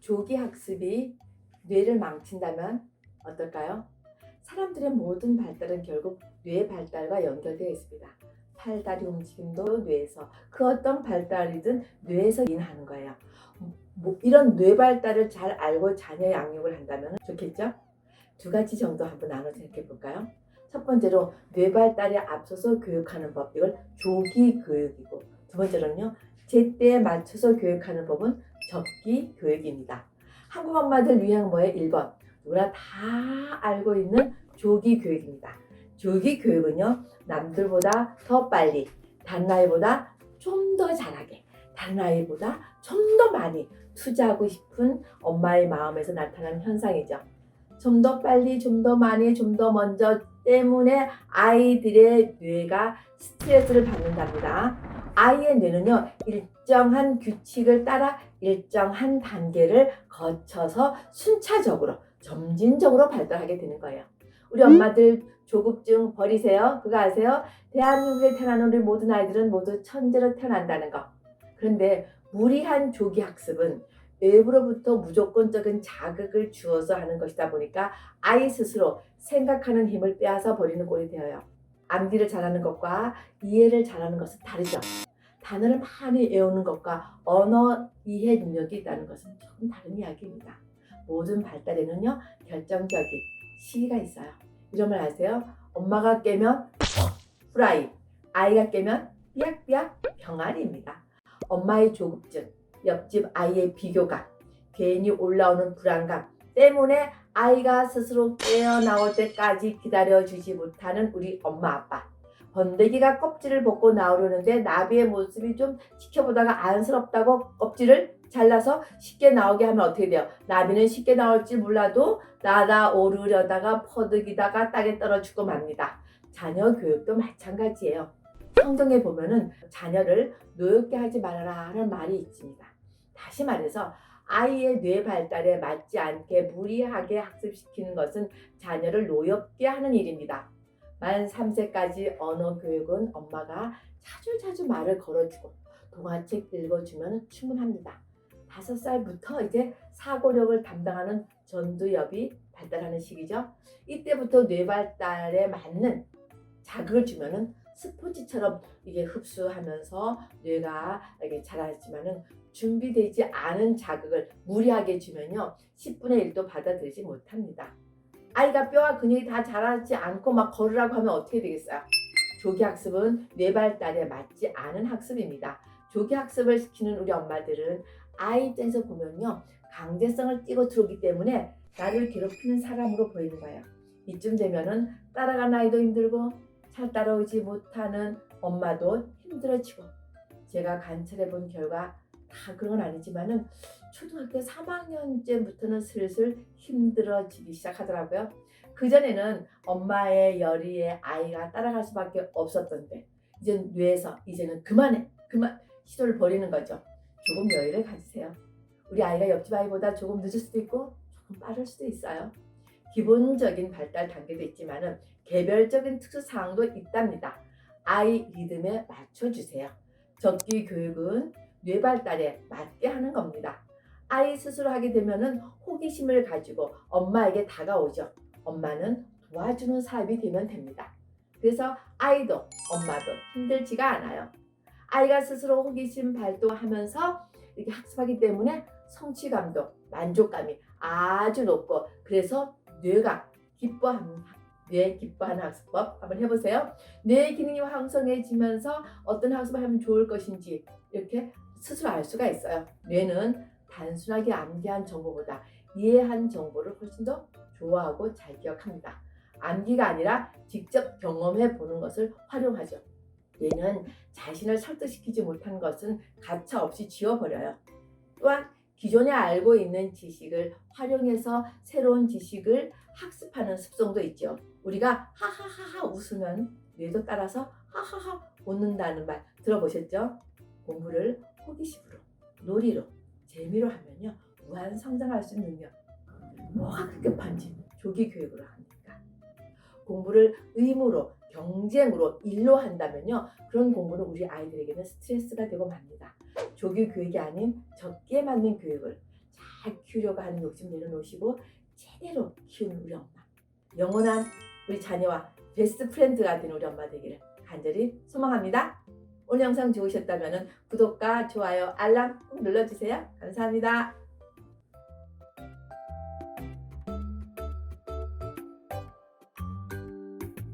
조기 학습이 뇌를 망친다면 어떨까요? 사람들의 모든 발달은 결국 뇌 발달과 연결되어 있습니다. 팔다리 움직임도 뇌에서 그 어떤 발달이든 뇌에서 인하는 거예요. 뭐 이런 뇌 발달을 잘 알고 자녀 양육을 한다면 좋겠죠? 두 가지 정도 한번 나눠 생각해 볼까요? 첫 번째로 뇌 발달에 앞서서 교육하는 법 이걸 조기 교육이고 두 번째로는요 제때에 맞춰서 교육하는 법은 적기 교육입니다. 한국 엄마들 유행어의 1번 누구나 다 알고 있는 조기 교육입니다. 조기 교육은요 남들보다 더 빨리 다른 아이보다 좀 더 잘하게 다른 아이보다 좀 더 많이 투자하고 싶은 엄마의 마음에서 나타나는 현상이죠. 좀 더 빨리, 좀 더 많이, 좀 더 먼저 때문에 아이들의 뇌가 스트레스를 받는답니다. 아이의 뇌는요, 일정한 규칙을 따라 일정한 단계를 거쳐서 순차적으로, 점진적으로 발달하게 되는 거예요. 우리 엄마들 조급증 버리세요. 그거 아세요? 대한민국에 태어난 우리 모든 아이들은 모두 천재로 태어난다는 거. 그런데 무리한 조기 학습은 외부로부터 무조건적인 자극을 주어서 하는 것이다 보니까 아이 스스로 생각하는 힘을 빼앗아 버리는 꼴이 되어요. 암기를 잘하는 것과 이해를 잘하는 것은 다르죠. 단어를 많이 외우는 것과 언어 이해 능력이 있다는 것은 조금 다른 이야기입니다. 모든 발달에는요 결정적인 시기가 있어요. 이런 말 아세요? 엄마가 깨면 후라이, 아이가 깨면 삐약삐약 병아리입니다. 엄마의 조급증, 옆집 아이의 비교감, 괜히 올라오는 불안감 때문에 아이가 스스로 깨어나올 때까지 기다려주지 못하는 우리 엄마 아빠. 번데기가 껍질을 벗고 나오려는데 나비의 모습이 좀 지켜보다가 안쓰럽다고 껍질을 잘라서 쉽게 나오게 하면 어떻게 돼요? 나비는 쉽게 나올지 몰라도 날아오르려다가 퍼득이다가 땅에 떨어지고 맙니다. 자녀 교육도 마찬가지예요. 성경에 보면은 자녀를 노엽게 하지 말아라 하는 말이 있습니다. 다시 말해서 아이의 뇌 발달에 맞지 않게 무리하게 학습시키는 것은 자녀를 노엽게 하는 일입니다. 만 3세까지 언어 교육은 엄마가 자주 자주 말을 걸어주고 동화책 읽어주면 충분합니다. 5살부터 이제 사고력을 담당하는 전두엽이 발달하는 시기죠. 이때부터 뇌 발달에 맞는 자극을 주면은 스포츠처럼 이게 흡수하면서 뇌가 이게 자라지만은 준비되지 않은 자극을 무리하게 주면요 10분의 1도 받아들이지 못합니다. 아이가 뼈와 근육이 다 자라지 않고 막 걸으라고 하면 어떻게 되겠어요? 조기 학습은 뇌 발달에 맞지 않은 학습입니다. 조기 학습을 시키는 우리 엄마들은 아이 입장에서 보면요 강제성을 띠고 들어오기 때문에 나를 괴롭히는 사람으로 보이는 거예요. 이쯤 되면은 따라간 아이도 힘들고 잘 따라오지 못하는 엄마도 힘들어지고 제가 관찰해 본 결과 다 그런 건 아니지만은 초등학교 3학년째부터는 슬슬 힘들어지기 시작하더라고요. 그전에는 엄마의 열의에 아이가 따라갈 수밖에 없었던데 이제 뇌에서 이제는 그만해 그만 시도를 버리는 거죠. 조금 여유를 가지세요. 우리 아이가 옆집 아이보다 조금 늦을 수도 있고 조금 빠를 수도 있어요. 기본적인 발달 단계도 있지만은 개별적인 특수 사항도 있답니다. 아이 리듬에 맞춰 주세요. 적기 교육은 뇌 발달에 맞게 하는 겁니다. 아이 스스로 하게 되면은 호기심을 가지고 엄마에게 다가오죠. 엄마는 도와주는 사람이 되면 됩니다. 그래서 아이도 엄마도 힘들지가 않아요. 아이가 스스로 호기심 발동하면서 이렇게 학습하기 때문에 성취감도 만족감이 아주 높고 그래서 뇌가 기뻐합니다. 뇌 기뻐하는 학습법 한번 해보세요. 뇌 기능이 왕성해지면서 어떤 학습을 하면 좋을 것인지 이렇게 스스로 알 수가 있어요. 뇌는 단순하게 암기한 정보보다 이해한 정보를 훨씬 더 좋아하고 잘 기억합니다. 암기가 아니라 직접 경험해 보는 것을 활용하죠. 뇌는 자신을 설득시키지 못한 것은 가차 없이 지워버려요. 또한 기존에 알고 있는 지식을 활용해서 새로운 지식을 학습하는 습성도 있죠. 우리가 하하하하 웃으면 뇌도 따라서 하하하 웃는다는 말 들어보셨죠? 공부를 호기심으로, 놀이로, 재미로 하면요. 무한 성장할 수 있는 능력. 뭐가 급급한지 조기 교육으로 하니까. 공부를 의무로, 경쟁으로, 일로 한다면요. 그런 공부는 우리 아이들에게는 스트레스가 되고 맙니다. 조기 교육이 아닌 적기에 맞는 교육을 잘 키우려고 하는 욕심 내려놓으시고 제대로 키우는 우리 엄마. 영원한 우리 자녀와 베스트 프렌드가 된 우리 엄마 되기를 간절히 소망합니다. 오늘 영상 좋으셨다면 구독과 좋아요, 알람 꼭 눌러주세요. 감사합니다.